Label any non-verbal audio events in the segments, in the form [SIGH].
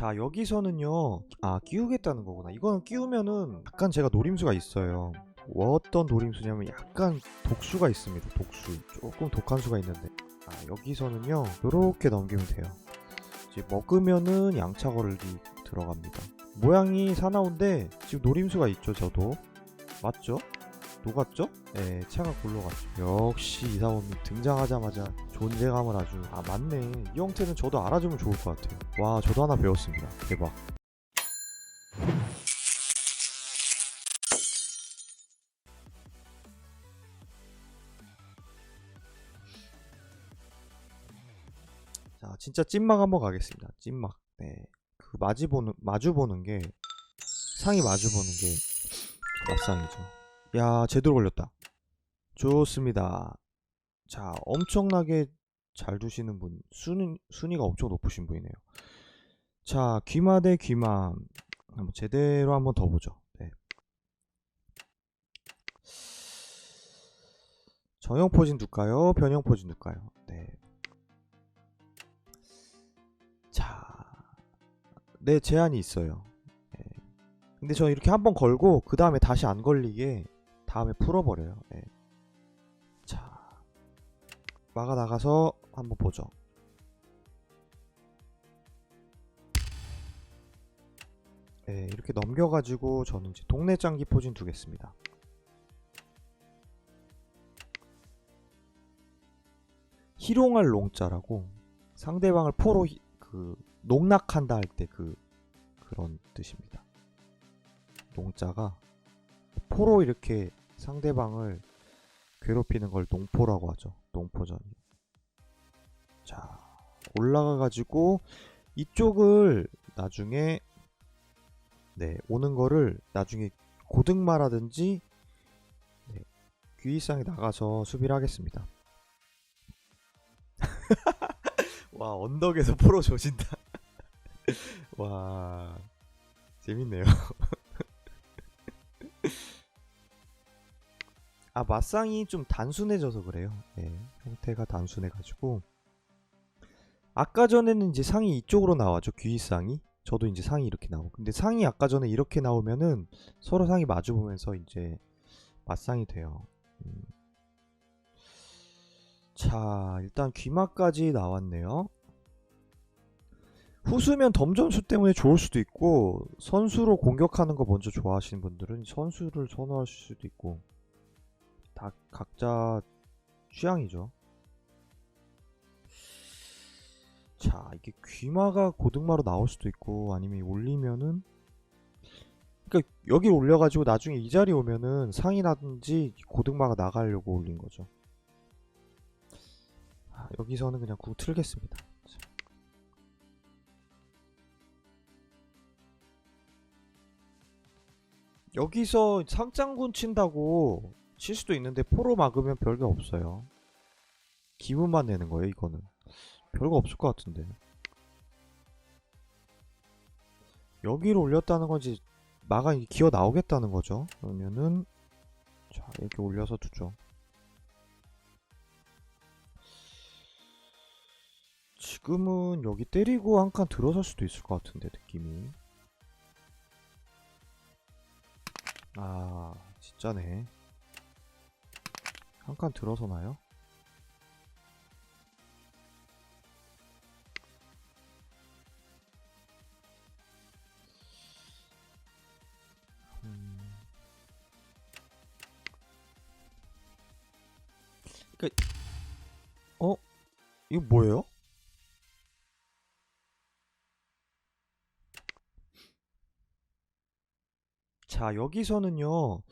자 여기서는요. 아 끼우겠다는 거구나. 이거는 끼우면은 약간 제가 노림수가 있어요. 어떤 노림수냐면 약간 독수가 있습니다. 독수. 조금 독한 수가 있는데. 아 여기서는요. 요렇게 넘기면 돼요. 이제 먹으면은 양차 걸기 들어갑니다. 모양이 사나운데 지금 노림수가 있죠 저도. 맞죠? 녹았죠? 네 차가 굴러갔죠. 역시 이사범님 등장하자마자 존재감을 아주 아 맞네. 이 형태는 저도 알아주면 좋을 것 같아요. 와 저도 하나 배웠습니다. 대박. 자 진짜 찐막 한번 가겠습니다. 찐막. 네 그 마주 보는 마주 보는 게 상이 마주 보는 게 맞상이죠 야 제대로 걸렸다 좋습니다 자 엄청나게 잘 두시는 분 순위, 순위가 엄청 높으신 분이네요 자 귀마 대 귀마 한번 제대로 한번 더 보죠 네. 정형 포진 둘까요 변형 포진 둘까요 네. 자, 네 제한이 있어요. 네. 근데 저는 이렇게 한번 걸고 그 다음에 다시 안 걸리게 다음에 풀어버려요. 네. 자, 막아 나가서 한번 보죠. 네, 이렇게 넘겨가지고 저는 이제 동네 짱기 포진 두겠습니다. 희롱할 롱자라고 상대방을 포로 히- 그 농락한다 할 때 그 그런 뜻입니다. 농자가 포로 이렇게 상대방을 괴롭히는 걸 농포라고 하죠. 농포전이. 자 올라가 가지고 이쪽을 나중에 네 오는 거를 나중에 고등마라든지 네, 귀이상에 나가서 수비를 하겠습니다. [LAUGHS] 와 언덕에서 [LAUGHS] 포로 조진다. [LAUGHS] 와 재밌네요. 아 맞상이 좀 단순해져서 그래요. 네, 형태가 단순해가지고 아까 전에는 이제 상이 이쪽으로 나와죠. 귀상이. 저도 이제 상이 이렇게 나오고. 근데 상이 아까 전에 이렇게 나오면은 서로 상이 마주 보면서 이제 맞상이 돼요. 음. 자, 일단 귀마까지 나왔네요. 후수면 덤점수 때문에 좋을 수도 있고 선수로 공격하는 거 먼저 좋아하시는 분들은 선수를 선호하실 수도 있고 다 각자 취향이죠. 자, 이게 귀마가 고등마로 나올 수도 있고 아니면 올리면은 그러니까 여기 올려가지고 나중에 이 자리 오면은 상이라든지 고등마가 나가려고 올린 거죠. 아, 여기서는 그냥 구 틀겠습니다. 자. 여기서 상장군 친다고 칠 수도 있는데 포로 막으면 별게 없어요. 기분만 내는 거예요, 이거는. 별거 없을 것 같은데. 여기로 올렸다는 건지 마가 기어 나오겠다는 거죠. 그러면은 자 이렇게 올려서 두죠. 지금은 여기 때리고 한 칸 들어설 수도 있을 것 같은데 느낌이. 아 진짜네. 한 칸 들어서나요? 음. 그, 어? 이거 뭐예요? 자, 여기서는요,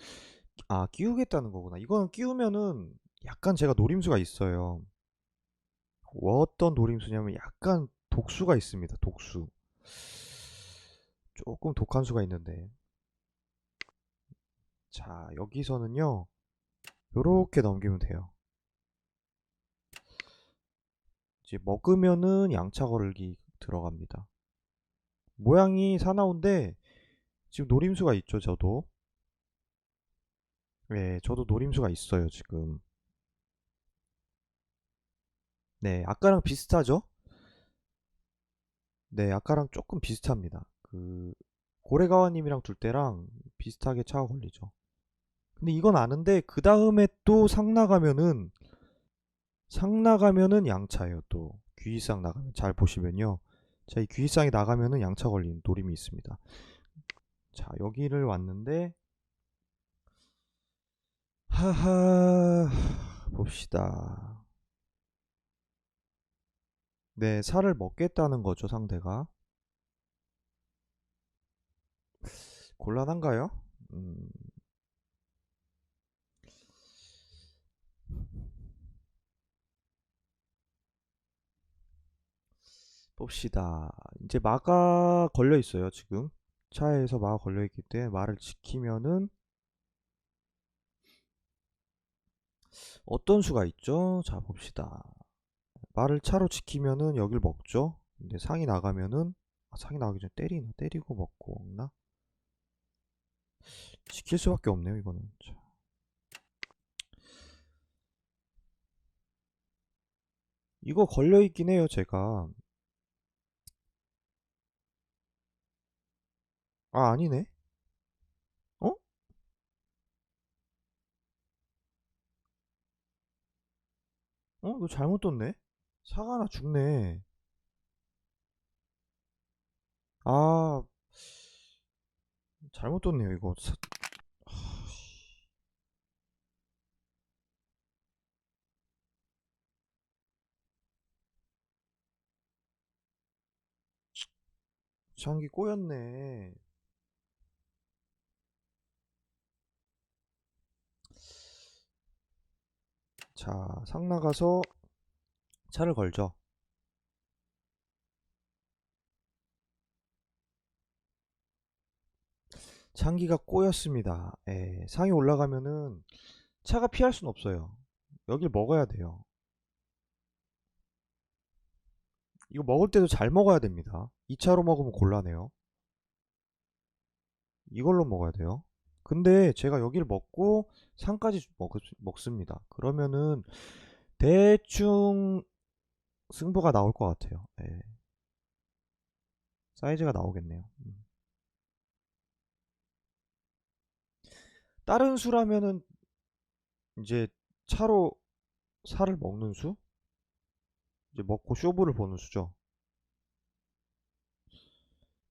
아, 끼우겠다는 거구나. 이거는 끼우면은 약간 제가 노림수가 있어요. 어떤 노림수냐면 약간 독수가 있습니다. 독수. 조금 독한 수가 있는데. 자, 여기서는요, 요렇게 넘기면 돼요. 이제 먹으면은 양차 걸기 들어갑니다. 모양이 사나운데 지금 노림수가 있죠, 저도. 네, 저도 노림수가 있어요, 지금. 네, 아까랑 비슷하죠? 네, 아까랑 조금 비슷합니다. 그 고래가와님이랑 둘 때랑 비슷하게 차가 걸리죠. 근데 이건 아는데 그 다음에 또 상 나가면은 상 나가면은 양차예요. 또 귀이상 나가면 잘 보시면요. 자, 이 귀이상이 나가면은 양차 걸리는 노림이 있습니다. 자, 여기를 왔는데 하하 봅시다. 네, 살을 먹겠다는 거죠, 상대가. 곤란한가요? 음, 봅시다. 이제 마가 걸려 있어요, 지금. 차에서 마가 걸려 있기 때문에 말을 지키면은 어떤 수가 있죠? 자, 봅시다. 말을 차로 지키면은 여길 먹죠. 근데 상이 나가면은 아, 상이 나가기 전에 때리나 때리고 먹고 먹나? 지킬 수밖에 없네요, 이거는. 자. 이거 걸려 있긴 해요, 제가. 아, 아니네. 어? 어? 이거 잘못 뒀네? 사가 하나 죽네. 아, 잘못 뒀네요, 이거. 사- 장기 꼬였네. 자, 상 나가서 차를 걸죠. 장기가 꼬였습니다. 예, 상이 올라가면은 차가 피할 순 없어요. 여길 먹어야 돼요. 이거 먹을 때도 잘 먹어야 됩니다. 2차로 먹으면 곤란해요. 이걸로 먹어야 돼요. 근데 제가 여기를 먹고 상까지 먹, 먹습니다. 그러면은 대충 승부가 나올 것 같아요. 예. 사이즈가 나오겠네요. 음. 다른 수라면은 이제 차로 살을 먹는 수? 이제 먹고 쇼부를 보는 수죠.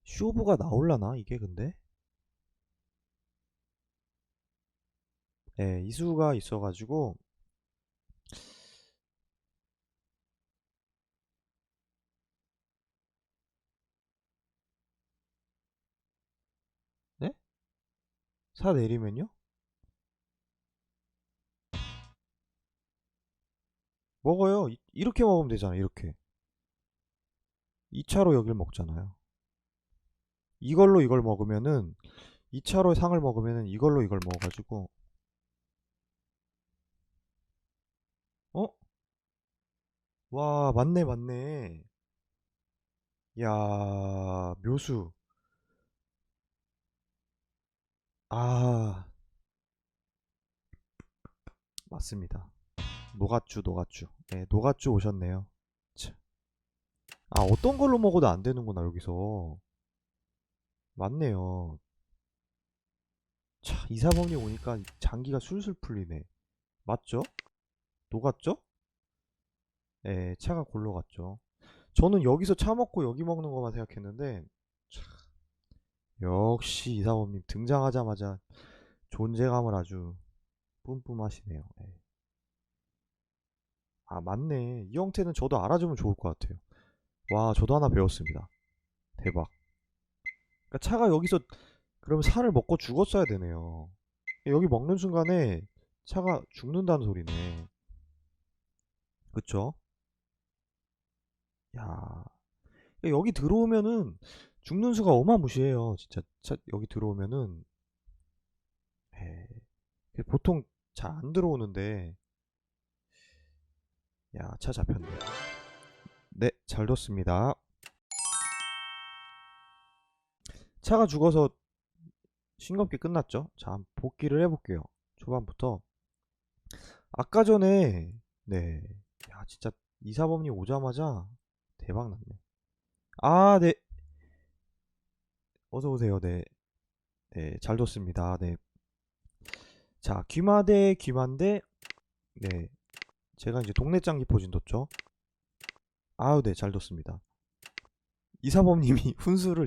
쇼부가 나올라나 이게 근데? 예, 이수가 있어가지고 네? 사 내리면요? 먹어요. 이- 이렇게 먹으면 되잖아요. 이렇게. 2차로 여길 먹잖아요. 이걸로 이걸 먹으면은 2차로 상을 먹으면은 이걸로 이걸 먹어가지고 어? 와 맞네 맞네. 야 묘수. 아. 맞습니다. 노갓주 노갓주 네 노갓주 오셨네요. 참. 아 어떤 걸로 먹어도 안 되는구나 여기서. 맞네요. 차 이사범님 오니까 장기가 술술 풀리네. 맞죠? 녹았죠? 예, 차가 골로 갔죠. 저는 여기서 차 먹고 여기 먹는 것만 생각했는데, 참, 역시 이사범님 등장하자마자 존재감을 아주 뿜뿜하시네요. 예. 아, 맞네. 이 형태는 저도 알아주면 좋을 것 같아요. 와, 저도 하나 배웠습니다. 대박. 그러니까 차가 여기서 그러면 살을 먹고 죽었어야 되네요. 여기 먹는 순간에 차가 죽는다는 소리네. 그쵸? 야, 여기 들어오면은 죽는 수가 어마무시해요. 진짜 차- 여기 들어오면은 에, 보통 잘 안 들어오는데 야, 차 잡혔네. 네, 잘 뒀습니다. 차가 죽어서 싱겁게 끝났죠. 자, 복귀를 해볼게요. 초반부터 아까 전에 네, 야 진짜 이사범님 오자마자 대박 났네. 아, 네. 어서 오세요. 네. 네, 잘 뒀습니다. 네. 자, 귀마대 귀만대. 네. 제가 이제 동네 짱기 포진 뒀죠. 아우, 네, 잘 뒀습니다. 이사범님이 [LAUGHS] 훈수를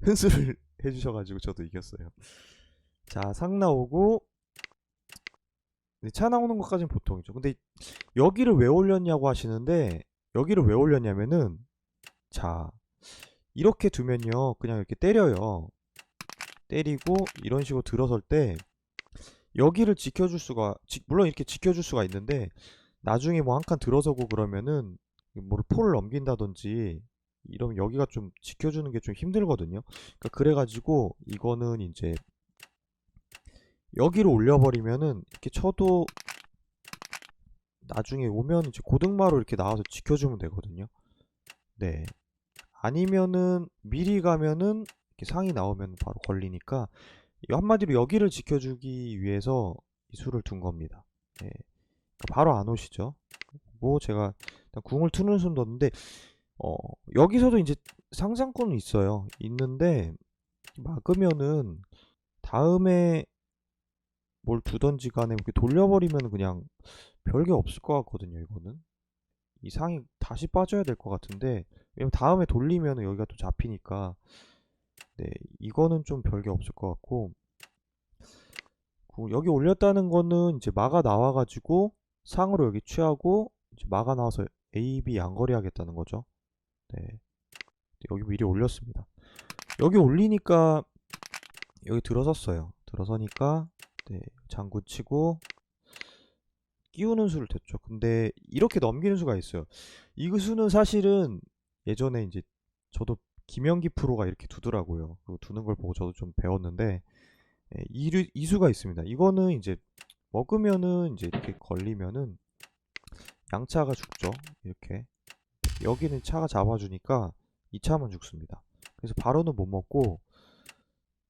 훈수를 [LAUGHS] 해주셔가지고 저도 이겼어요. 자, 상 나오고 네, 차 나오는 것까지는 보통이죠. 근데 여기를 왜 올렸냐고 하시는데 여기를 왜 올렸냐면은 자 이렇게 두면요 그냥 이렇게 때려요. 때리고 이런 식으로 들어설 때 여기를 지켜줄 수가 지- 물론 이렇게 지켜줄 수가 있는데 나중에 뭐 한 칸 들어서고 그러면은 뭐 포를 넘긴다든지 이러면 여기가 좀 지켜주는 게 좀 힘들거든요. 그러니까 그래가지고 이거는 이제 여기로 올려버리면은 이렇게 쳐도 나중에 오면 이제 고등마로 이렇게 나와서 지켜주면 되거든요. 네. 아니면은 미리 가면은 상이 나오면 바로 걸리니까 이 한마디로 여기를 지켜주기 위해서 이 수를 둔 겁니다. 네. 그러니까 바로 안 오시죠. 뭐 제가 궁을 트는 순 뒀는데 어 여기서도 이제 상상권은 있어요. 있는데 막으면은 다음에 뭘 두던지 간에 이렇게 돌려버리면 그냥 별게 없을 것 같거든요, 이거는. 이 상이 다시 빠져야 될 것 같은데, 왜냐면 다음에 돌리면 여기가 또 잡히니까, 네, 이거는 좀 별게 없을 것 같고, 그 여기 올렸다는 거는 이제 마가 나와가지고 상으로 여기 취하고, 이제 마가 나와서 A, B 양거리 하겠다는 거죠. 네. 여기 미리 올렸습니다. 여기 올리니까, 여기 들어섰어요. 들어서니까, 네, 장구 치고 끼우는 수를 댔죠. 근데 이렇게 넘기는 수가 있어요. 이 수는 사실은 예전에 이제 저도 김영기 프로가 이렇게 두더라고요. 그 두는 걸 보고 저도 좀 배웠는데 예, 이, 류- 이 수가 있습니다. 이거는 이제 먹으면은 이제 이렇게 걸리면은 양차가 죽죠. 이렇게 여기는 차가 잡아주니까 이 차만 죽습니다. 그래서 바로는 못 먹고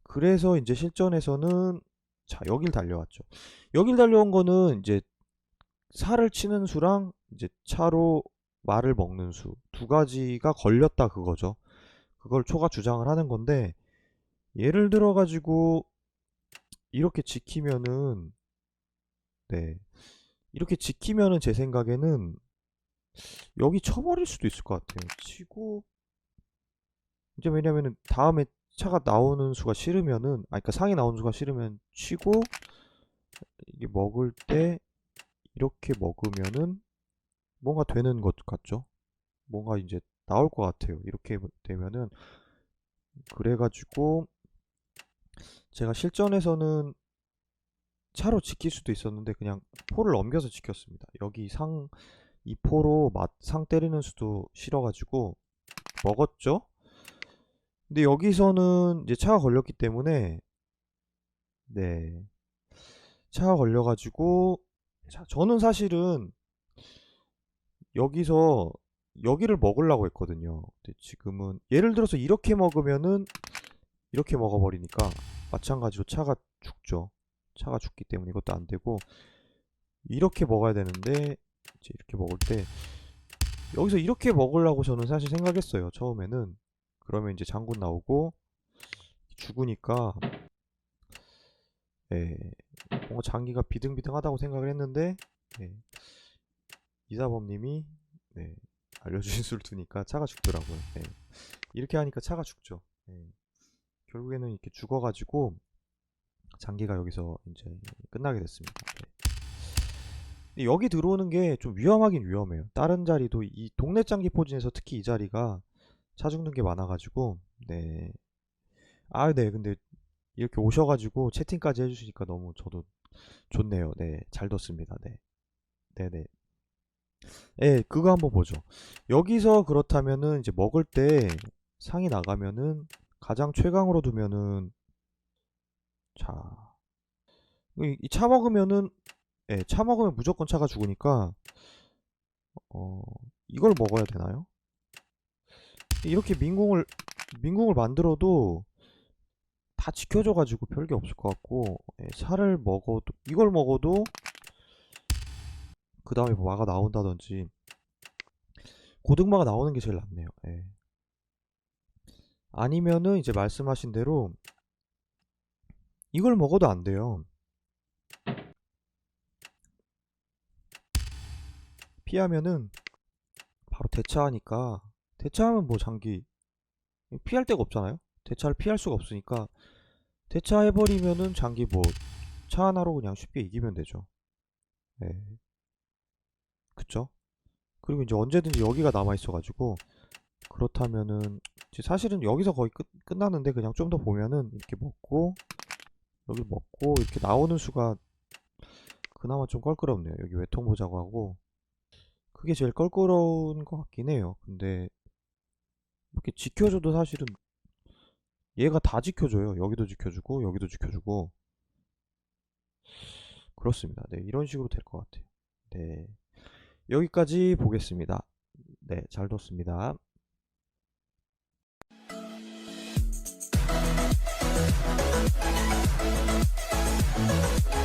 그래서 이제 실전에서는 자, 여길 달려왔죠. 여길 달려온 거는 이제 살을 치는 수랑 이제 차로 말을 먹는 수 두 가지가 걸렸다 그거죠. 그걸 초가 주장을 하는 건데 예를 들어 가지고 이렇게 지키면은 네. 이렇게 지키면은 제 생각에는 여기 쳐버릴 수도 있을 것 같아요. 치고 이제 왜냐면은 다음에 차가 나오는 수가 싫으면은 아 그러니까 상이 나오는 수가 싫으면 치고 이게 먹을 때 이렇게 먹으면은 뭔가 되는 것 같죠? 뭔가 이제 나올 것 같아요. 이렇게 되면은 그래가지고 제가 실전에서는 차로 지킬 수도 있었는데 그냥 포를 넘겨서 지켰습니다. 여기 상 이 포로 맛, 상 때리는 수도 싫어가지고 먹었죠? 근데 여기서는 이제 차가 걸렸기 때문에 네 차가 걸려가지고 자 저는 사실은 여기서 여기를 먹으려고 했거든요. 근데 지금은 예를 들어서 이렇게 먹으면은 이렇게 먹어버리니까 마찬가지로 차가 죽죠. 차가 죽기 때문에 이것도 안 되고 이렇게 먹어야 되는데 이제 이렇게 먹을 때 여기서 이렇게 먹으려고 저는 사실 생각했어요. 처음에는 그러면 이제 장군 나오고 죽으니까 예, 뭔가 장기가 비등비등하다고 생각을 했는데 예, 이사범님이 네, 알려주신 [LAUGHS] 수를 두니까 차가 죽더라고요. 예. 이렇게 하니까 차가 죽죠. 예. 결국에는 이렇게 죽어가지고 장기가 여기서 이제 끝나게 됐습니다. 네. 여기 들어오는 게 좀 위험하긴 위험해요. 다른 자리도 이 동네 장기 포진에서 특히 이 자리가 차 죽는 게 많아가지고 네. 아, 네. 근데 이렇게 오셔가지고 채팅까지 해주시니까 너무 저도 좋네요. 네, 잘 뒀습니다. 네, 네, 네. 예, 그거 한번 보죠. 여기서 그렇다면은 이제 먹을 때 상이 나가면은 가장 최강으로 두면은 자, 이 차 먹으면은 예, 차 먹으면 무조건 차가 죽으니까 어, 이걸 먹어야 되나요? 이렇게 민공을 민공을 만들어도 다 지켜줘가지고 별게 없을 것 같고 예, 살을 먹어도 이걸 먹어도 그 다음에 뭐 마가 나온다든지 고등마가 나오는 게 제일 낫네요. 예. 아니면은 이제 말씀하신 대로 이걸 먹어도 안 돼요. 피하면은 바로 대차하니까 대차하면 뭐 장기 피할 데가 없잖아요. 대차를 피할 수가 없으니까 대차 해버리면은 장기 뭐 차 하나로 그냥 쉽게 이기면 되죠. 네. 그쵸? 그리고 이제 언제든지 여기가 남아있어가지고 그렇다면은 사실은 여기서 거의 끝, 끝나는데 그냥 좀 더 보면은 이렇게 먹고 여기 먹고 이렇게 나오는 수가 그나마 좀 껄끄럽네요. 여기 외통 보자고 하고 그게 제일 껄끄러운 것 같긴 해요. 근데 이렇게 지켜줘도 사실은 얘가 다 지켜줘요. 여기도 지켜주고 여기도 지켜주고 그렇습니다. 네, 이런 식으로 될 것 같아요. 네, 여기까지 보겠습니다. 네, 잘 뒀습니다. Thank you.